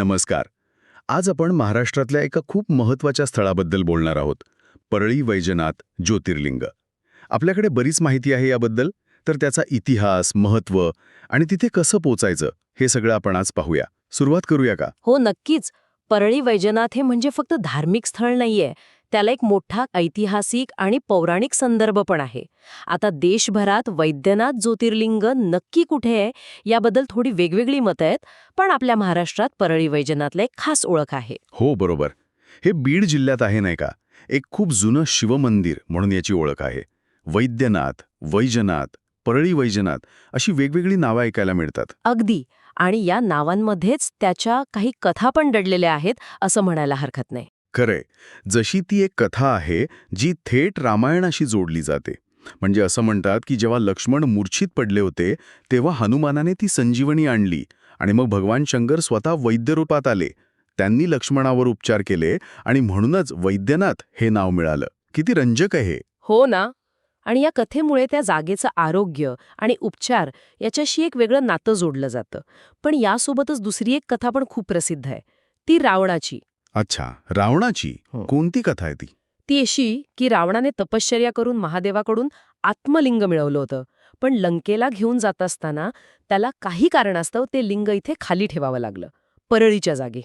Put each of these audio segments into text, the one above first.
नमस्कार. आज आपण महाराष्ट्रातल्या एका खूप महत्त्वाच्या स्थळाबद्दल बोलणार आहोत. परळी वैजनाथ ज्योतिर्लिंग. आपल्याकडे बरीच माहिती आहे याबद्दल तर त्याचा इतिहास महत्त्व आणि तिथे कसं पोचायचं हे सगळं आपण आज पाहूया. सुरुवात करूया का? हो नक्कीच. परळी वैजनाथ हे म्हणजे फक्त धार्मिक स्थळ नाहीये. त्याला एक मोठा ऐतिहासिक आणि पौराणिक संदर्भ पण आहे. आता देशभरात वैद्यनाथ ज्योतिर्लिंग नक्की कुठे आहे याबद्दल थोडी वेगवेगळी मतं आहेत पण आपल्या महाराष्ट्रात परळी वैजनाथला एक खास ओळख आहे. हो बरोबर. हे बीड जिल्ह्यात आहे नाही का? एक खूप जुनं शिवमंदिर म्हणून याची ओळख आहे. वैद्यनाथ वैजनाथ परळी वैजनाथ अशी वेगवेगळी नावं ऐकायला मिळतात. अगदी. आणि या नावांमध्येच त्याच्या काही कथा पण दडलेल्या आहेत असं म्हणायला हरकत नाही. खरंय. जशी ती एक कथा आहे जी थेट रामायणाशी जोडली जाते. म्हणजे असं म्हणतात की जेव्हा लक्ष्मण मूर्छित पडले होते तेव्हा हनुमानाने ती संजीवनी आणली आणि मग भगवान शंकर स्वतः वैद्यरूपात आले. त्यांनी लक्ष्मणावर उपचार केले आणि म्हणूनच वैद्यनाथ हे नाव मिळालं. किती रंजक आहे हो ना. आणि या कथेमुळे त्या जागेचं आरोग्य आणि उपचार याच्याशी एक वेगळं नातं जोडलं जातं. पण यासोबतच दुसरी एक कथा पण खूप प्रसिद्ध आहे. ती रावणाची. अच्छा रावणाची हो. कोणती कथा आहे ती? ती अशी की रावणाने तपश्चर्या करून महादेवाकडून आत्मलिंग मिळवलं होतं. पण लंकेला घेऊन जात असताना त्याला काही कारणास्तव ते लिंग इथे खाली ठेवावं लागलं परळीच्या जागी.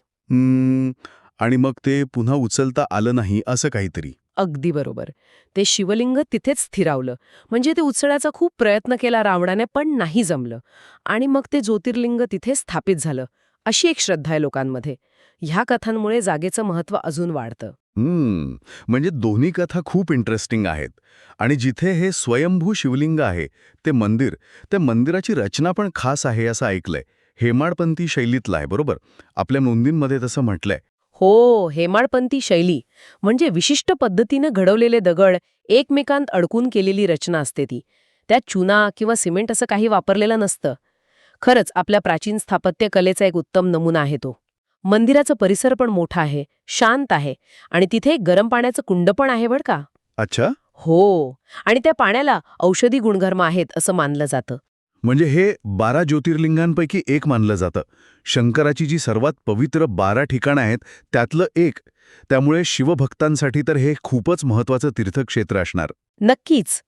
आणि मग ते पुन्हा उचलता आलं नाही असं काहीतरी. अगदी बरोबर. ते शिवलिंग तिथेच स्थिरावलं. म्हणजे ते उचलायचा खूप प्रयत्न केला रावणाने पण नाही जमलं. आणि मग ते ज्योतिर्लिंग तिथे स्थापित झालं. अशी एक श्रद्धा आहे लोकांमध्ये. ह्या कथांमुळे जागेचं महत्त्व अजून वाढतं. हम्म. म्हणजे दोन्ही कथा खूप इंटरेस्टिंग आहेत. आणि जिथे हे स्वयंभू शिवलिंग आहे ते मंदिर त्या मंदिराची रचना पण खास आहे असं ऐकलंय. हेमाडपंथी शैलीतलं आहे बरोबर? आपल्या नोंदींमध्ये तसं म्हटलंय. हो हेमाडपंथी शैली. म्हणजे विशिष्ट पद्धतीनं घडवलेले दगड एकमेकांत अडकून केलेली रचना असते ती. त्यात चुना किंवा सिमेंट असं काही वापरलेलं नसतं. खरंच आपल्या प्राचीन स्थापत्य कलेचा एक उत्तम नमुना आहे तो. मंदिराचा परिसर पण मोठा आहे शांत आहे आणि तिथे एक गरम पाण्याचं कुंड पण आहे बरं का? अच्छा. हो आणि त्या पाण्याला औषधी गुणधर्म आहेत असं मानलं जातं. म्हणजे हे बारा ज्योतिर्लिंगांपैकी एक मानलं जातं. शंकराची जी सर्वात पवित्र बारा ठिकाणं आहेत त्यातलं एक. त्यामुळे शिवभक्तांसाठी तर हे खूपच महत्वाचं तीर्थक्षेत्र असणार. नक्कीच.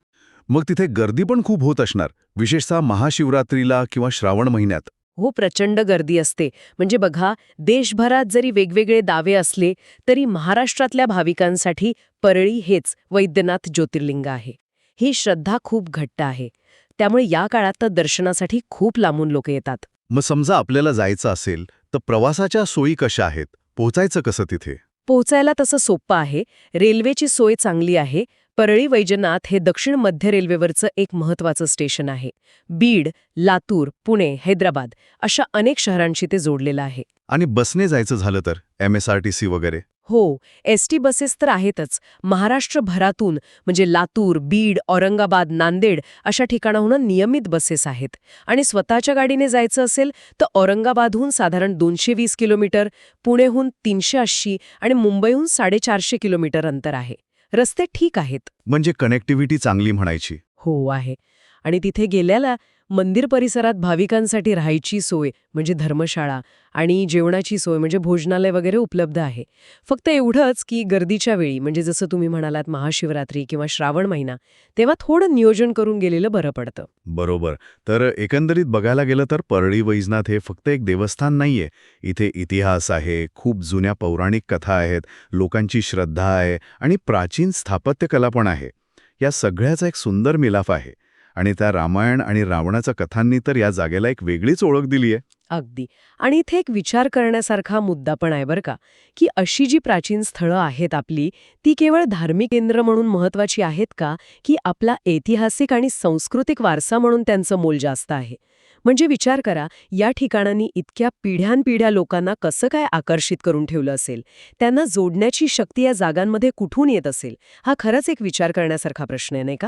मग तिथे गर्दी पण खूप होत असणार विशेषतः महाशिवरात्रीला किंवा श्रावण महिन्यात. हो प्रचंड गर्दी असते. म्हणजे बघा देशभरात जरी वेगवेगळे दावे असले तरी महाराष्ट्रातल्या भाविकांसाठी परळी हेच वैद्यनाथ ज्योतिर्लिंग आहे. ही श्रद्धा खूप घट्ट आहे. त्यामुळे या काळात तर दर्शनासाठी खूप लांबून लोक येतात. मग समजा आपल्याला जायचं असेल तर प्रवासाच्या सोयी कशा आहेत? पोचायचं कसं तिथे? पोहोचायला तसं सोपं आहे. रेल्वेची सोय चांगली आहे. परळी वैजनाथ हे दक्षिण मध्य रेल्वेवरचं एक महत्वाचं स्टेशन आहे. बीड लातूर पुणे हैदराबाद अशा अनेक शहरांशी ते जोडलेलं आहे. आणि बसने जायचं झालं तर? M S R T C वगैरे? हो एस टी बसेस तर आहेतच. महाराष्ट्रभरातून म्हणजे लातूर बीड औरंगाबाद नांदेड अशा ठिकाणाहून नियमित बसेस आहेत. आणि स्वतःच्या गाडीने जायचं असेल तर औरंगाबादहून साधारण दोनशे वीस किलोमीटर पुणेहून तीनशे ऐंशी आणि मुंबईहून साडेचारशे किलोमीटर अंतर आहे. रस्ते ठीक आहेत. म्हणजे कनेक्टिव्हिटी चांगली म्हणायची. हो आहे. आणि तिथे गेल्याला मंदिर परिसरात भाविकांसाठी राहायची सोय म्हणजे धर्मशाळा आणि जेवणाची सोय म्हणजे भोजनालय वगैरे उपलब्ध आहे. फक्त एवढंच की गर्दीच्या वेळी म्हणजे जसं तुम्ही म्हणालात महाशिवरात्री किंवा श्रावण महिना तेव्हा थोडं नियोजन करून गेलेलं बरं पडतं. बरोबर. तर एकंदरीत बघायला गेलं तर परळी वैजनाथ हे फक्त एक देवस्थान नाहीये. इथे इतिहास आहे खूप जुन्या पौराणिक कथा आहेत लोकांची श्रद्धा आहे आणि प्राचीन स्थापत्यकला पण आहे. या सगळ्याचा एक सुंदर मिलाफ आहे. आणि त्या रामायण आणि रावणाच्या कथांनी तर या जागेला एक वेगळीच ओळख दिली आहे अगदी. आणि इथे एक विचार करण्यासारखा मुद्दा पण आहे बरं का की अशी जी प्राचीन स्थळं आहेत आपली ती केवळ धार्मिक केंद्र म्हणून महत्वाची आहेत का की आपला ऐतिहासिक आणि सांस्कृतिक वारसा म्हणून त्यांचं मोल जास्त आहे? म्हणजे विचार करा या ठिकाणांनी इतक्या पिढ्यानपिढ्या लोकांना कसं काय आकर्षित करून ठेवलं असेल? त्यांना जोडण्याची शक्ती या जागांमध्ये कुठून येत असेल? हा खरंच एक विचार करण्यासारखा प्रश्न आहे नाही का?